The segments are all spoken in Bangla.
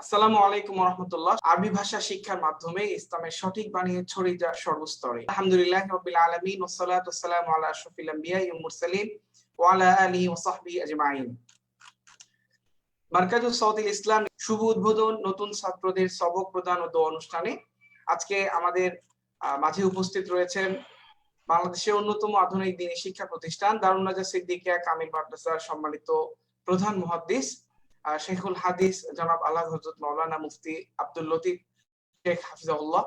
আসসালামু আলাইকুম রহমতুল্লাহ আরবি ভাষা শিক্ষার মাধ্যমে ইসলামের সঠিক ছড়িয়ে সর্বস্তরে। আলহামদুলিল্লাহ রবিল আলমিন আলা আম্বিয়া ওয়ালা আলী আজমাইন। ইসলাম শুভ উদ্বোধন নতুন ছাত্রদের সবক প্রদান ও দোয়া অনুষ্ঠানে আজকে আমাদের মাঝে উপস্থিত রয়েছেন বাংলাদেশের অন্যতম আধুনিক দিনী শিক্ষা প্রতিষ্ঠান দারুণ নাজা সিদ্দিকিয়া কামিল মাদ্রাসার সম্মানিত প্রধান মুহাদ্দিস আহ, শেখুল হাদিস জনাব আল্লাহ হজরত মৌলানা মুফতি আব্দুল লতিফ শেখ হাফিজাউল্লাহ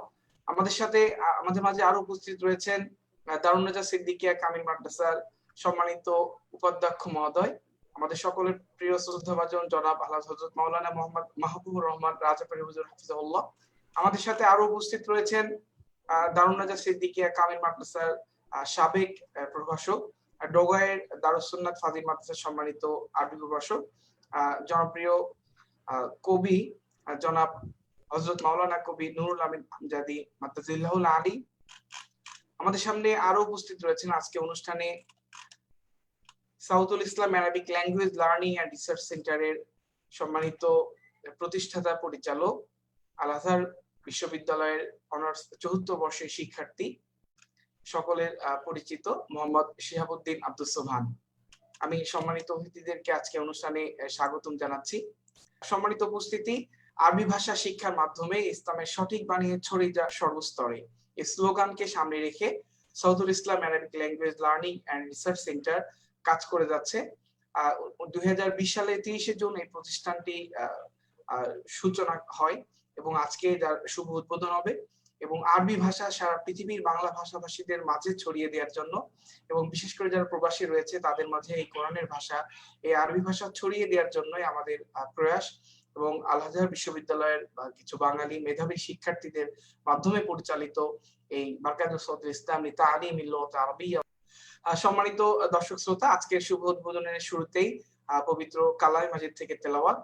আমাদের সাথে আমাদের মাঝে আরও উপস্থিত রয়েছেন আহ, দারুণ নাজা সিদ্দিকিয়া কামিল মাদ্রাসার সম্মানিত উপাধ্যক্ষ মহোদয়। আমাদের সকলের প্রিয় শ্রদ্ধাভাজন জনাব আল্লাহ হজরত মাওলানা মোহাম্মদ মাহবুবুর রহমান রাজাপাড়ি হুজুর হাফিজাউল্লাহ আমাদের সাথে আরও উপস্থিত রয়েছেন আহ, দারুণ সিদ্দিকিয়া কামিল মাদ্রাসার সাবেক প্রভাষক ডোগায়ের দারুসুন্নাত ফাজিল মাদ্রাসার সম্মানিত আরবি প্রভাষক। জনপ্রিয় কবি জনাব হজরত মাওলানা কবি নুরুল আমিন আমজাদি মাতাজিল্লাহুল আলী। আমাদের সামনে আরও উপস্থিত রয়েছেন আজকে অনুষ্ঠানে Sautul Islam Arabic language learning and research সেন্টারের সম্মানিত প্রতিষ্ঠাতা, পরিচালক, আল আজহার বিশ্ববিদ্যালয়ের অনার্স চতুর্থ বর্ষের শিক্ষার্থী, সকলের পরিচিত মোহাম্মদ শিহাবুদ্দিন আব্দুল সোহান আমি সম্মানিত অতিথিদেরকে আজকে অনুষ্ঠানে স্বাগতম জানাচ্ছি। সম্মানিত উপস্থিতি, আরবি ভাষা শিক্ষার মাধ্যমে ইসলামের সঠিক বানিয়ে ছড়িয়ে যায় সর্বস্তরে। এই স্লোগানকে সামনে রেখে Sautul Islam Arabic language learning and research centre কাজ করে যাচ্ছে। দুই হাজার বিশ সালে তিরিশে জুন এই প্রতিষ্ঠানটি সূচনা হয় এবং আজকে যার শুভ উদ্বোধন হবে। এবং আরবি ভাষা সারা পৃথিবীর বাংলা ভাষাভাষীদের মাঝে ছড়িয়ে দেওয়ার জন্য এবং বিশেষ করে যারা প্রবাসী রয়েছে, তাদের মাঝে এই কোরআনের ভাষা, এই আরবি ভাষা ছড়িয়ে দেওয়ার জন্যই আমাদের প্রয়াস এবং আল আজহার বিশ্ববিদ্যালয়ের কিছু বাঙালি মেধাবী শিক্ষার্থীদের মাধ্যমে পরিচালিত এই মার্কাজুল সদর ইসলামী তালিম ইল্লত সম্মানিত দর্শক শ্রোতা, আজকের শুভ উদ্বোধনের শুরুতেই পবিত্র কালাই মাজিদ থেকে তেলাওয়াত।